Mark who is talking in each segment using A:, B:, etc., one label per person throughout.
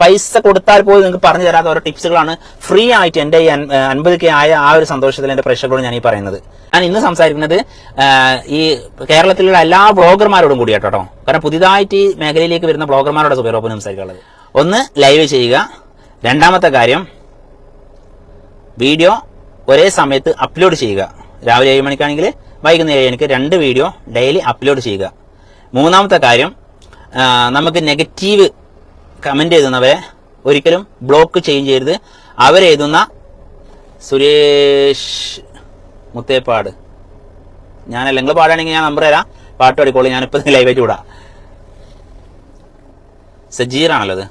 A: പൈസ കൊടുത്താൽ പോലും നിങ്ങൾക്ക് പറഞ്ഞു തരാത്ത ഓരോ ടിപ്സുകളാണ് ഫ്രീ ആയിട്ട് എന്റെ ഈ അൻപത് കെ ആയ ആ ഒരു സന്തോഷത്തിൽ എന്റെ പ്രേക്ഷകരോട് ഞാൻ ഈ പറയുന്നത്. ഞാൻ ഇന്ന് സംസാരിക്കുന്നത് ഈ കേരളത്തിലുള്ള എല്ലാ ബ്ലോഗർമാരോടും കൂടി കേട്ടോ. കാരണം പുതിയതായിട്ട് ഈ മേഖലയിലേക്ക് വരുന്ന ബ്ലോഗർമാരോട് സുബേറോപ്പൻ സംസാരിക്കാനുള്ളത്. ഒന്ന് ലൈവ് ചെയ്യുക. രണ്ടാമത്തെ കാര്യം വീഡിയോ ഒരേ സമയത്ത് അപ്ലോഡ് ചെയ്യുക. രാവിലെ ഏഴ് മണിക്കാണെങ്കിൽ വൈകുന്നേരം ഏഴ് മണിക്ക് രണ്ട് വീഡിയോ ഡെയിലി അപ്ലോഡ് ചെയ്യുക. മൂന്നാമത്തെ കാര്യം നമുക്ക് നെഗറ്റീവ് കമന്റ് എഴുതുന്നവരെ ഒരിക്കലും ബ്ലോക്ക് ചെയ്യും ചെയ്യരുത്. അവരെഴുതുന്ന സുരേഷ് മുത്തേപ്പാട്. ഞാനല്ല നിങ്ങൾ പാടുകയാണെങ്കിൽ ഞാൻ നമ്പർ തരാം. പാട്ട് പാടിക്കോളൂ ഞാനിപ്പോൾ ലൈവായിട്ട് വിടാം. സജീറാണല്ലോ അത്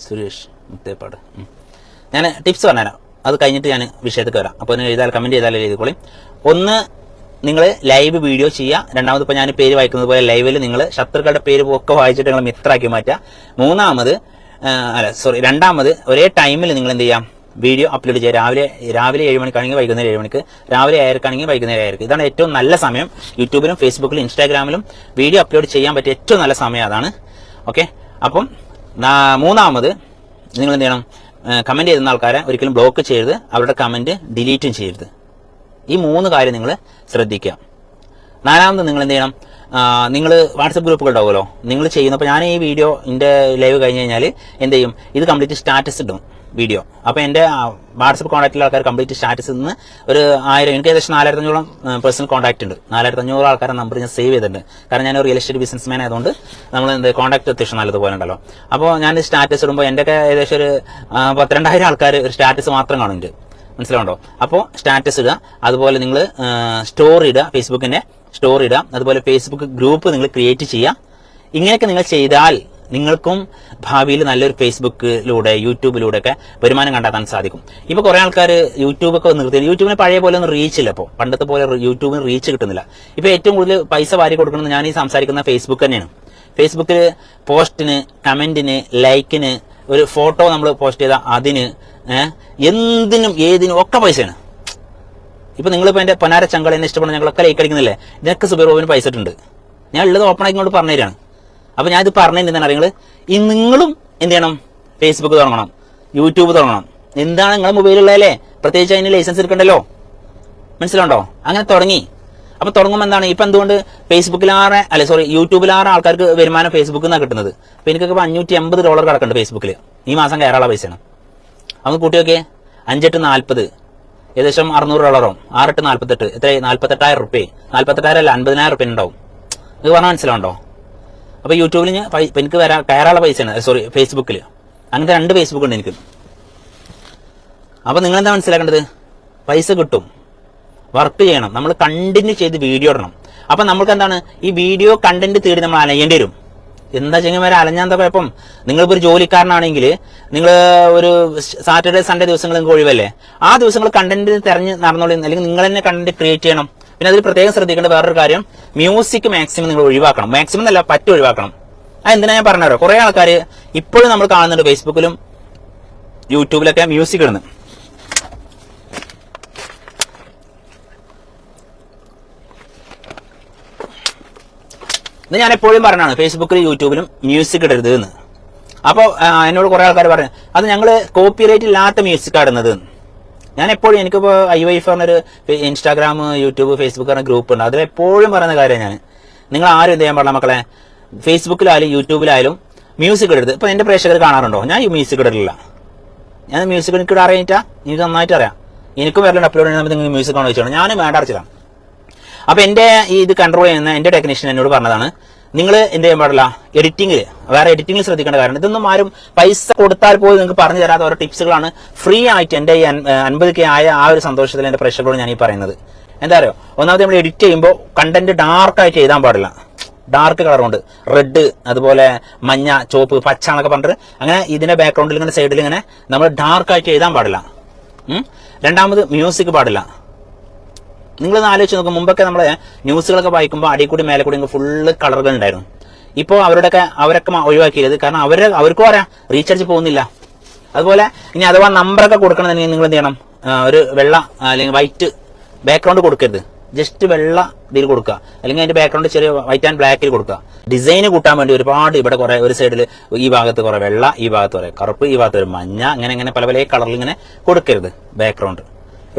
A: സുരേഷ് മുത്തേപ്പാട്. ഞാൻ ടിപ്സ് പറഞ്ഞുതരാം. അത് കഴിഞ്ഞിട്ട് ഞാൻ വിഷയത്തിൽ വരാം. അപ്പോൾ എഴുതാൽ കമന്റ് ചെയ്താലും എഴുതിക്കോളി. ഒന്ന് നിങ്ങൾ ലൈവ് വീഡിയോ ചെയ്യുക രണ്ടാമത് ഇപ്പോൾ ഞാൻ പേര് വായിക്കുന്നത് പോലെ ലൈവിൽ നിങ്ങൾ ശത്രുക്കളുടെ പേര് ഒക്കെ വായിച്ചിട്ട് നിങ്ങൾ മിത്രാക്കി മാറ്റുക മൂന്നാമത് അല്ല സോറി രണ്ടാമത് ഒരേ ടൈമിൽ നിങ്ങൾ എന്ത് ചെയ്യാം? വീഡിയോ അപ്ലോഡ് ചെയ്യുക രാവിലെ രാവിലെ ഏഴ് മണിക്കാണെങ്കിൽ വൈകുന്നേരം ഏഴ് മണിക്ക് രാവിലെ ഏഴരക്കാണെങ്കിൽ വൈകുന്നേരം ആയിരിക്കും. ഇതാണ് ഏറ്റവും നല്ല സമയം. യൂട്യൂബിലും ഫേസ്ബുക്കിലും ഇൻസ്റ്റാഗ്രാമിലും വീഡിയോ അപ്ലോഡ് ചെയ്യാൻ പറ്റിയ ഏറ്റവും നല്ല സമയം അതാണ്. ഓക്കെ അപ്പം മൂന്നാമത് നിങ്ങൾ എന്ത് ചെയ്യണം കമന്റ് ചെയ്യുന്ന ആൾക്കാരെ ഒരിക്കലും ബ്ലോക്ക് ചെയ്യരുത്. അവരുടെ കമന്റ് ഡിലീറ്റും ചെയ്യരുത്. ഈ മൂന്ന് കാര്യം നിങ്ങൾ ശ്രദ്ധിക്കുക. നാലാമത് നിങ്ങൾ എന്ത് ചെയ്യണം? നിങ്ങൾ വാട്സപ്പ് ഗ്രൂപ്പുകൾ ഉണ്ടാവുമല്ലോ. നിങ്ങൾ ചെയ്യുന്നപ്പോൾ ഞാൻ ഈ വീഡിയോ എന്റെ ലൈവ് കഴിഞ്ഞ് കഴിഞ്ഞാൽ എന്ത് ചെയ്യും? ഇത് കംപ്ലീറ്റ് സ്റ്റാറ്റസ് ഇടും വീഡിയോ. അപ്പോൾ എന്റെ വാട്സപ്പ് കോൺടാക്റ്റിലെ ആൾക്കാർ കംപ്ലീറ്റ് സ്റ്റാറ്റസ് നിന്ന് ഒരു ആയിരം എനിക്ക് ഏകദേശം നാലായിരത്തി അഞ്ഞൂറോളം പേഴ്സണൽ കോൺടാക്റ്റ് ഉണ്ട്. നാലായിരത്തി അഞ്ഞൂറ് ആൾക്കാരുടെ നമ്പർ ഞാൻ സേവ് ചെയ്തിട്ടുണ്ട്. കാരണം ഞാൻ റിയൽ എസ്റ്റേറ്റ് ബിസിനസ് മാൻ ആയതുകൊണ്ട് നമ്മൾ എന്ത് കോൺടാക്ട് അത്യാവശ്യം നല്ലതുപോലെ ഉണ്ടല്ലോ. അപ്പോൾ ഞാൻ സ്റ്റാറ്റസ് ഇടുമ്പോൾ എന്റെയൊക്കെ ഏകദേശം ഒരു ആ, പത്തിരണ്ടായിരം ആൾക്കാർ ഒരു സ്റ്റാറ്റസ് മാത്രം കാണുന്നുണ്ട്. മനസ്സിലാവുണ്ടോ? അപ്പോൾ സ്റ്റാറ്റസ് ഇടുക അതുപോലെ നിങ്ങൾ സ്റ്റോറി ഇടുക ഫേസ്ബുക്കിന്റെ സ്റ്റോറി ഇടുക അതുപോലെ ഫേസ്ബുക്ക് ഗ്രൂപ്പ് നിങ്ങൾ ക്രിയേറ്റ് ചെയ്യുക. ഇങ്ങനെയൊക്കെ നിങ്ങൾ ചെയ്താൽ നിങ്ങൾക്കും ഭാവിയിൽ നല്ലൊരു ഫേസ്ബുക്കിലൂടെ യൂട്യൂബിലൂടെ ഒക്കെ വരുമാനം കണ്ടെത്താൻ സാധിക്കും. ഇപ്പോൾ കുറേ ആൾക്കാർ യൂട്യൂബൊക്കെ നിർത്തി. യൂട്യൂബിന് പഴയ പോലെ ഒന്നും റീച്ച് ഇല്ല ഇപ്പോൾ പണ്ടത്തെ പോലെ യൂട്യൂബിന് റീച്ച് കിട്ടുന്നില്ല. ഇപ്പോൾ ഏറ്റവും കൂടുതൽ പൈസ വാരി കൊടുക്കുന്നത് ഞാൻ ഈ സംസാരിക്കുന്ന ഫേസ്ബുക്ക് തന്നെയാണ്. ഫേസ്ബുക്കിൽ പോസ്റ്റിന് കമന്റിന് ലൈക്കിന് ഒരു ഫോട്ടോ നമ്മൾ പോസ്റ്റ് ചെയ്താൽ അതിന് എന്തിനും ഏതിനും ഒക്കെ പൈസയാണ്. ഇപ്പൊ നിങ്ങളിപ്പോ എന്റെ പനാര ചങ്കൾ എന്നെ ഇഷ്ടപ്പെടുന്ന ഞങ്ങളൊക്കെ ലൈക്ക് അടിക്കുന്നില്ലേ? ഇതിനൊക്കെ പൈസട്ടുണ്ട് പൈസ ഇട്ടുണ്ട്. ഞാൻ ഉള്ളത് ഓപ്പൺ ആക്കി ഇങ്ങോട്ട് പറഞ്ഞു തരാണ്. അപ്പൊ ഞാൻ ഇത് പറഞ്ഞതിന് അറിയങ്ങൾ ഈ നിങ്ങളും? എന്ത് ചെയ്യണം? ഫേസ്ബുക്ക് തുടങ്ങണം. യൂട്യൂബ് തുടങ്ങണം. എന്താണ് നിങ്ങളെ മൊബൈലുള്ളതല്ലേ പ്രത്യേകിച്ച് അതിന് ലൈസൻസ് എടുക്കണ്ടല്ലോ? മനസ്സിലുണ്ടോ അങ്ങനെ തുടങ്ങി. അപ്പൊ തുടങ്ങുമ്പോൾ എന്താണ്? ഇപ്പൊ എന്തുകൊണ്ട് ഫേസ്ബുക്കിലാറെ അല്ലെ സോറി യൂട്യൂബിലാറെ ആൾക്കാർക്ക് വരുമാനം ഫേസ്ബുക്കിൽ നിന്നാണ് കിട്ടുന്നത്. അപ്പൊ എനിക്കൊക്കെ അഞ്ഞൂറ്റി എൺപത് ഡോളർ കിടക്കുന്നുണ്ട് ഫേസ്ബുക്കിൽ ഈ മാസം കയറാനുള്ള പൈസയാണ്. അന്ന് കൂട്ടി നോക്കിയേ. അഞ്ചെട്ട് നാൽപ്പത്. ഏകദേശം അറുന്നൂറ് ഡോളറും ആറെട്ട് നാൽപ്പത്തെട്ട്. എത്ര നാൽപ്പത്തെട്ടായിരം റുപ്യ. നാൽപ്പത്തെട്ടായിരം അല്ല അൻപതിനായിരം റുപ്യ ഉണ്ടാവും. ഇത് പറഞ്ഞാൽ മനസ്സിലാവുണ്ടോ? അപ്പോൾ യൂട്യൂബിൽ ഞാൻ എനിക്ക് വരാൻ കയറാനുള്ള പൈസയാണ്. സോറി ഫേസ്ബുക്കിൽ അങ്ങനത്തെ രണ്ട് ഫേസ്ബുക്ക് ഉണ്ട് എനിക്ക്. അപ്പോൾ നിങ്ങൾ എന്താ മനസ്സിലാക്കേണ്ടത്? പൈസ കിട്ടും. വർക്ക് ചെയ്യണം. നമ്മൾ കണ്ടിന്യൂ ചെയ്ത് വീഡിയോ ഇടണം. അപ്പം നമുക്ക് എന്താണ്? ഈ വീഡിയോ കണ്ടന്റ് തേടി നമ്മൾ അലയേണ്ടി വരും. എന്താ ചെങ്ങന്മാരെ അലഞ്ഞാന്ത കുഴപ്പം? നിങ്ങളിപ്പോ ഒരു ജോലിക്കാരനാണെങ്കിൽ നിങ്ങൾ ഒരു സാറ്റർഡേ സൺഡേ ദിവസങ്ങൾ നിങ്ങൾക്ക് ഒഴിവല്ലേ? ആ ദിവസങ്ങൾ കണ്ടന്റ് തെരഞ്ഞ് നടന്നോളി അല്ലെങ്കിൽ നിങ്ങൾ തന്നെ കണ്ടന്റ് ക്രിയേറ്റ് ചെയ്യണം. പിന്നെ അതിൽ പ്രത്യേകം ശ്രദ്ധിക്കേണ്ട വേറൊരു കാര്യം മ്യൂസിക് മാക്സിമം നിങ്ങൾ ഒഴിവാക്കണം. മാക്സിമം അല്ല പറ്റും ഒഴിവാക്കണം. ആ എന്തിനാ ഞാൻ പറഞ്ഞോ കുറെ ആൾക്കാർ ഇപ്പോഴും നമ്മൾ കാണുന്നുണ്ട് ഫേസ്ബുക്കിലും യൂട്യൂബിലൊക്കെ മ്യൂസിക് ഇടുന്നു ഇത് ഞാൻ എപ്പോഴും പറഞ്ഞാണ് ഫേസ്ബുക്കിലും യൂട്യൂബിലും മ്യൂസിക് ഇടരുത് എന്ന്. അപ്പോൾ എന്നോട് കുറേ ആൾക്കാർ പറഞ്ഞു അത് ഞങ്ങൾ കോപ്പിറൈറ്റ് ഇല്ലാത്ത മ്യൂസിക് ഇടുന്നത്. ഞാൻ എപ്പോഴും എനിക്കിപ്പോൾ ഐ വൈഫ് പറഞ്ഞൊരു ഇൻസ്റ്റാഗ്രാം യൂട്യൂബ് ഫേസ്ബുക്ക് പറഞ്ഞ ഗ്രൂപ്പ് ഉണ്ട്. അതിൽ എപ്പോഴും പറയുന്ന കാര്യം ഞാൻ നിങ്ങൾ ആരും എന്ത് ചെയ്യാൻ പാടില്ല മക്കളെ? ഫേസ്ബുക്കിലായാലും യൂട്യൂബിലായാലും മ്യൂസിക് ഇടരുത്. ഇപ്പോൾ എന്റെ പ്രേക്ഷകർ കാണാറുണ്ടോ? ഞാൻ മ്യൂസിക് ഇടലില്ല. ഞാൻ മ്യൂസിക് എനിക്ക് ഇവിടെ അറിയിട്ടാ എനിക്ക് നന്നായിട്ട് അറിയാം. എനിക്കും വരലുണ്ട്. അപ്ലോഡ് ചെയ്യുന്ന സമയത്ത് മ്യൂസിക് ആണ് വെച്ചോളൂ ഞാനും വേണ്ട അടച്ചിടാം. അപ്പൊ എന്റെ ഈ ഇത് കൺട്രോൾ ചെയ്യുന്ന എന്റെ ടെക്നീഷ്യൻ എന്നോട് പറഞ്ഞതാണ് നിങ്ങൾ എന്ത് ചെയ്യാൻ പാടില്ല? എഡിറ്റിംഗിൽ വേറെ എഡിറ്റിംഗിൽ ശ്രദ്ധിക്കേണ്ട കാരണം ഇതൊന്നും ആരും പൈസ കൊടുത്താൽ പോലും നിങ്ങൾക്ക് പറഞ്ഞു തരാത്ത ഓരോ ടിപ്സുകളാണ് ഫ്രീ ആയിട്ട് എന്റെ ഈ അൻപത് കെ ആയ ആ ഒരു സന്തോഷത്തിൽ എന്റെ പ്രേക്ഷകരോട് ഞാൻ ഈ പറയുന്നത്. എന്താ അറിയോ? ഒന്നാമത് നമ്മൾ എഡിറ്റ് ചെയ്യുമ്പോൾ കണ്ടന്റ് ഡാർക്ക് ആയിട്ട് എഴുതാൻ പാടില്ല. ഡാർക്ക് കളർ കൊണ്ട്. റെഡ് അതുപോലെ മഞ്ഞ ചുവപ്പ് പച്ച എന്നൊക്കെ പറഞ്ഞിട്ട് അങ്ങനെ ഇതിന്റെ ബാക്ക്ഗ്രൗണ്ടിൽ ഇങ്ങനെ സൈഡിൽ ഇങ്ങനെ നമ്മൾ ഡാർക്ക് ആയിട്ട് എഴുതാൻ പാടില്ല. രണ്ടാമത് മ്യൂസിക് പാടില്ല. നിങ്ങൾ ആലോചിച്ച് നോക്കും. മുമ്പൊക്കെ നമ്മളെ ന്യൂസുകളൊക്കെ വായിക്കുമ്പോൾ അടി കൂടി മേലെ കൂടി ഫുള്ള് കളറുകൾ ഉണ്ടായിരുന്നു. ഇപ്പോൾ അവരുടെയൊക്കെ അവരൊക്കെ ഒഴിവാക്കിയത് കാരണം അവർ അവർക്കും അറിയാം. റീചാർജ് പോകുന്നില്ല. അതുപോലെ ഇനി അഥവാ നമ്പറൊക്കെ കൊടുക്കണമെന്നുണ്ടെങ്കിൽ നിങ്ങൾ എന്ത് ചെയ്യണം? ഒരു വെള്ള അല്ലെങ്കിൽ വൈറ്റ് ബാക്ക്ഗ്രൗണ്ട് കൊടുക്കരുത്. ജസ്റ്റ് വെള്ള ഇതിൽ കൊടുക്കുക. അല്ലെങ്കിൽ അതിന്റെ ബാക്ക്ഗ്രൗണ്ട് ചെറിയ വൈറ്റ് ആൻഡ് ബ്ലാക്കിൽ കൊടുക്കുക. ഡിസൈന് കൂട്ടാൻ വേണ്ടി ഒരുപാട് ഇവിടെ കുറെ ഒരു സൈഡിൽ ഈ ഭാഗത്ത് കുറെ വെള്ള ഈ ഭാഗത്ത് കുറെ കറുപ്പ് ഈ ഭാഗത്ത് ഒരു മഞ്ഞ അങ്ങനെ അങ്ങനെ പല പല കളറിൽ ഇങ്ങനെ കൊടുക്കരുത്. ബാക്ക്ഗ്രൗണ്ട്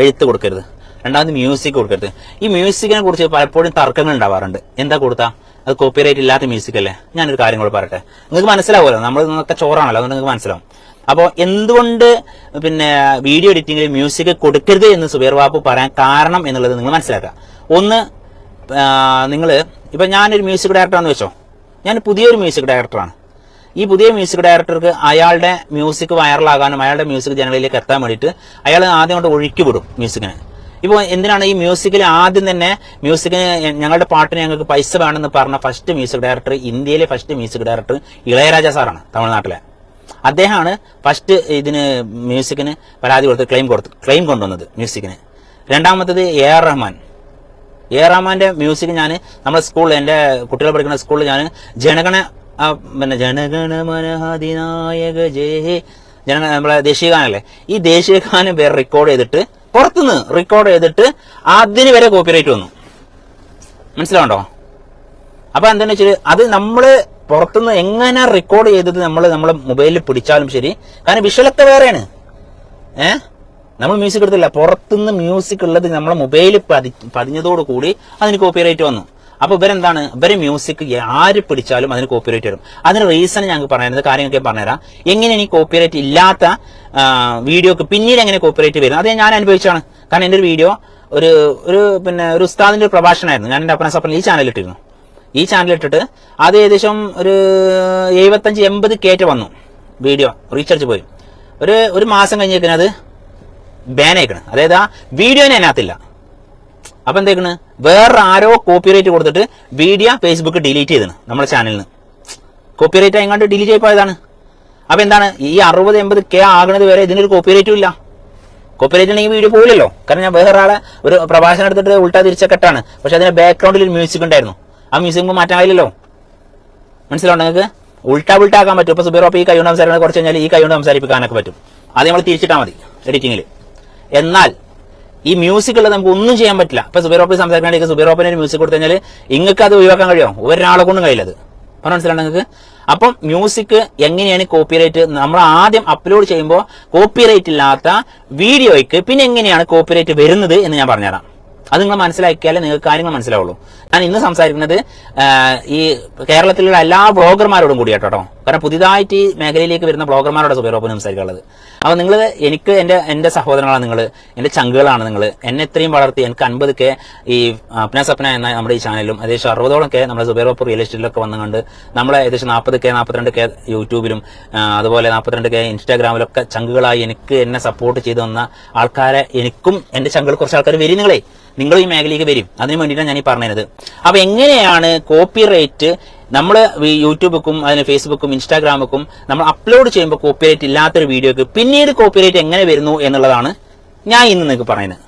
A: എഴുത്ത് കൊടുക്കരുത്. രണ്ടാമത് മ്യൂസിക് കൊടുക്കരുത്. ഈ മ്യൂസിക്കിനെ കുറിച്ച് പലപ്പോഴും തർക്കങ്ങൾ ഉണ്ടാവാറുണ്ട്. എന്താ കൊടുത്താ? അത് കോപ്പിറൈറ്റ് ഇല്ലാത്ത മ്യൂസിക് അല്ലേ? ഞാനൊരു കാര്യം കൂടെ പറയട്ടെ. നിങ്ങൾക്ക് മനസ്സിലാവുമല്ലോ നമ്മൾ നിന്നൊക്കെ ചോറാണല്ലോ അതുകൊണ്ട് നിങ്ങൾക്ക് മനസ്സിലാവും. അപ്പോൾ എന്തുകൊണ്ട് പിന്നെ വീഡിയോ എഡിറ്റിംഗിൽ മ്യൂസിക് കൊടുക്കരുത് എന്ന് സുബേർ ബാബു പറയാൻ കാരണം എന്നുള്ളത് നിങ്ങൾ മനസ്സിലാക്കുക. ഒന്ന് നിങ്ങൾ ഇപ്പം ഞാനൊരു മ്യൂസിക് ഡയറക്ടറാണെന്ന് വെച്ചോ. ഞാൻ പുതിയൊരു മ്യൂസിക് ഡയറക്ടറാണ് ഈ പുതിയ മ്യൂസിക് ഡയറക്ടർക്ക് അയാളുടെ മ്യൂസിക് വൈറലാകാനും അയാളുടെ മ്യൂസിക് ജനങ്ങളിലേക്ക് എത്താൻ വേണ്ടിയിട്ട് അയാൾ ആദ്യം കൊണ്ട് ഒഴുക്കി വിടും മ്യൂസിക്കിന് ഇപ്പോൾ എന്തിനാണ് ഈ മ്യൂസിക്കിൽ ആദ്യം തന്നെ മ്യൂസിക്കിന് ഞങ്ങളുടെ പാട്ടിന് ഞങ്ങൾക്ക് പൈസ വേണമെന്ന് പറഞ്ഞ ഫസ്റ്റ് മ്യൂസിക് ഡയറക്ടർ ഇന്ത്യയിലെ ഫസ്റ്റ് മ്യൂസിക് ഡയറക്ടർ ഇളയരാജ സാറാണ് തമിഴ്നാട്ടിലെ. അദ്ദേഹമാണ് ഫസ്റ്റ് ഇതിന് മ്യൂസിക്കിന് പരാതി കൊടുത്ത് ക്ലെയിം കൊടുത്ത് ക്ലെയിം കൊണ്ടുവന്നത് മ്യൂസിക്കിന്. രണ്ടാമത്തത് A R Rahman. A R റഹ്മാന്റെ മ്യൂസിക് ഞാൻ നമ്മുടെ സ്കൂളിൽ എന്റെ കുട്ടികൾ പഠിക്കുന്ന സ്കൂളിൽ ഞാൻ ജനഗണ പിന്നെ ജനഗണ മനഹതിനായക ജയ ജന നമ്മളെ ദേശീയ ഗാനല്ലേ? ഈ ദേശീയ ഗാനം വേറെ റെക്കോർഡ് ചെയ്തിട്ട് പുറത്തുനിന്ന് റെക്കോർഡ് ചെയ്തിട്ട് അതിന് വരെ കോപ്പിറൈറ്റ് വന്നു. മനസ്സിലാവണ്ടോ അപ്പൊ എന്താണെന്ന് വെച്ചാൽ അത് നമ്മൾ പുറത്തുനിന്ന് എങ്ങനെ റെക്കോർഡ് ചെയ്തത് നമ്മൾ നമ്മളെ മൊബൈലിൽ പിടിച്ചാലും ശരി. കാരണം വിഷ്വലൊക്കെ വേറെയാണ്. ഏ? നമ്മൾ മ്യൂസിക് എടുത്തില്ല. പുറത്തുനിന്ന് മ്യൂസിക് ഉള്ളത് നമ്മളെ മൊബൈലിൽ പതി പതിഞ്ഞതോടുകൂടി അതിന് കോപ്പിറൈറ്റ് വന്നു. അപ്പൊ ഇവരെന്താണ്? ഇവരെ മ്യൂസിക് ആര് പിടിച്ചാലും അതിന് കോപ്പിറൈറ്റ് വരും. അതിന് റീസൺ ഞങ്ങൾക്ക് പറയുന്നത് കാര്യങ്ങളൊക്കെ പറഞ്ഞുതരാം. എങ്ങനെ ഈ കോപ്പിറൈറ്റ് ഇല്ലാത്ത വീഡിയോക്ക് പിന്നീട് എങ്ങനെ കോപ്പിറൈറ്റ് വരും? അത് ഞാൻ അനുഭവിച്ചാണ് കാരണം എന്റെ ഒരു വീഡിയോ ഒരു ഒരു പിന്നെ ഒരു ഉസ്താദിന്റെ ഒരു പ്രഭാഷണമായിരുന്നു. ഞാൻ എന്റെ അപ്പന സപ്പന ഈ ചാനലിൽ ഇട്ടിരുന്നു. ഈ ചാനൽ ഇട്ടിട്ട് അത് ഏകദേശം ഒരു എഴുപത്തഞ്ച് എൺപത് കേറ്റ് വന്നു. വീഡിയോ റീചാർജ് പോയി. ഒരു ഒരു മാസം കഴിഞ്ഞേക്കുന്നത് ബാൻ ആയിക്കണ്. അതായത് ആ വീഡിയോനെ അതിനകത്തില്ല. അപ്പൊ എന്തേക്കണ് വേറെ ആരോ കോപ്പിറൈറ്റ് കൊടുത്തിട്ട് വീഡിയോ ഫേസ്ബുക്ക് ഡിലീറ്റ് ചെയ്തണ് നമ്മുടെ ചാനലിൽ നിന്ന് കോപ്പിറൈറ്റ് എങ്ങാണ്ട് ഡിലീറ്റ് ആയി പോയതാണ് അപ്പൊ എന്താണ്? ഈ അറുപത് എൺപത് കെ ആകുന്നത് വരെ ഇതിനൊരു കോപ്പിറൈറ്റും ഇല്ല. കോപ്പിറൈറ്റ് ഉണ്ടെങ്കിൽ വീഡിയോ പോകില്ലല്ലോ കാരണം ഞാൻ വേറെ ആളെ ഒരു പ്രഭാഷണം എടുത്തിട്ട് ഉൾട്ടാ തിരിച്ച കെട്ടാണ് പക്ഷെ അതിന്റെ ബാക്ക്ഗ്രൗണ്ടിൽ ഒരു മ്യൂസിക് ഉണ്ടായിരുന്നു. ആ മ്യൂസിക് മാറ്റാൻ കഴിയില്ലല്ലോ. മനസ്സിലാവും നിങ്ങൾക്ക്? ഉൾട്ടാ ഉൾട്ടാ ആക്കാൻ പറ്റും. ഇപ്പൊ സുബീറോപ്പ് ഈ കൈ കൊണ്ട് സംസാരിക്കുന്നത് കുറച്ച് കഴിഞ്ഞാൽ ഈ കൈ കൊണ്ട് സംസാരിപ്പിക്കാനൊക്കെ പറ്റും. അത് നമ്മൾ തിരിച്ചിട്ടാൽ മതി എഡിറ്റിങ്ങിൽ എന്നാൽ ഈ മ്യൂസിക് ഉള്ളത് നമുക്ക് ഒന്നും ചെയ്യാൻ പറ്റില്ല. ഇപ്പൊ സുബീറോപ്പ് സംസാരിക്കാണെങ്കിൽ സുബീറോപ്പിന് ഒരു മ്യൂസിക് കൊടുത്തു കഴിഞ്ഞാൽ നിങ്ങൾക്ക് അത് ഒഴിവാക്കാൻ കഴിയുമോ ഒരാളെ കൊണ്ടും കഴിയില്ലത്. പറഞ്ഞു മനസ്സിലാണ് നിങ്ങൾക്ക്? അപ്പം മ്യൂസിക് എങ്ങനെയാണ് കോപ്പിറൈറ്റ് നമ്മൾ ആദ്യം അപ്ലോഡ് ചെയ്യുമ്പോൾ കോപ്പിറൈറ്റ് ഇല്ലാത്ത വീഡിയോയ്ക്ക് പിന്നെ എങ്ങനെയാണ് കോപ്പിറൈറ്റ് വരുന്നത് എന്ന് ഞാൻ പറഞ്ഞുതരാം. അത് നിങ്ങൾ മനസ്സിലാക്കിയാലേ നിങ്ങൾക്ക് കാര്യങ്ങൾ മനസ്സിലാവുള്ളൂ. ഞാൻ ഇന്ന് സംസാരിക്കുന്നത് ഈ കേരളത്തിലുള്ള എല്ലാ ബ്ലോഗർമാരോടും കൂടി കേട്ടോ കാരണം പുതിയതായിട്ട് ഈ മേഖലയിലേക്ക് വരുന്ന ബ്ലോഗർമാരോട് സുബൈറോപ്പൻ സംസാരിക്കാനുള്ളത്. അപ്പോൾ നിങ്ങൾ എനിക്ക് എന്റെ എന്റെ സഹോദരങ്ങളാണ് നിങ്ങൾ എന്റെ ചങ്കുകളാണ് നിങ്ങൾ എന്നെ ഇത്രയും വളർത്തി എനിക്ക് അൻപത് കെ ഈ അപ്ന സപ്ന എന്ന നമ്മുടെ ഈ ചാനലിലും ഏകദേശം അറുപതോളം കെ നമ്മുടെ സുബൈറോപ്പ് റിയൽ എസ്റ്റേറ്റിലൊക്കെ വന്നുകൊണ്ട് നമ്മളെ ഏകദേശം നാൽപ്പത് കെ നാൽപ്പത്തിരണ്ട് കെ യൂട്യൂബിലും അതുപോലെ നാൽപ്പത്തിരണ്ട് കെ ഇൻസ്റ്റാഗ്രാമിലൊക്കെ ചങ്കുകളായി എനിക്ക് എന്നെ സപ്പോർട്ട് ചെയ്തു വന്ന ആൾക്കാരെ എനിക്കും എന്റെ ചങ്കുകൾ കുറച്ച് ആൾക്കാർ വരും നിങ്ങളെ. നിങ്ങൾ ഈ മേഖലയിലേക്ക് വരും. അതിന് വേണ്ടിയിട്ടാണ് ഞാൻ ഈ പറഞ്ഞത്. അപ്പോൾ എങ്ങനെയാണ് കോപ്പി റേറ്റ് നമ്മൾ യൂട്യൂബുക്കും അതിന് ഫേസ്ബുക്കും ഇൻസ്റ്റാഗ്രാമുക്കും നമ്മൾ അപ്ലോഡ് ചെയ്യുമ്പോൾ കോപ്പി റേറ്റ് ഇല്ലാത്തൊരു വീഡിയോക്ക് പിന്നീട് കോപ്പി റേറ്റ് എങ്ങനെ വരുന്നു എന്നുള്ളതാണ് ഞാൻ ഇന്ന് നിങ്ങൾക്ക് പറയുന്നത്.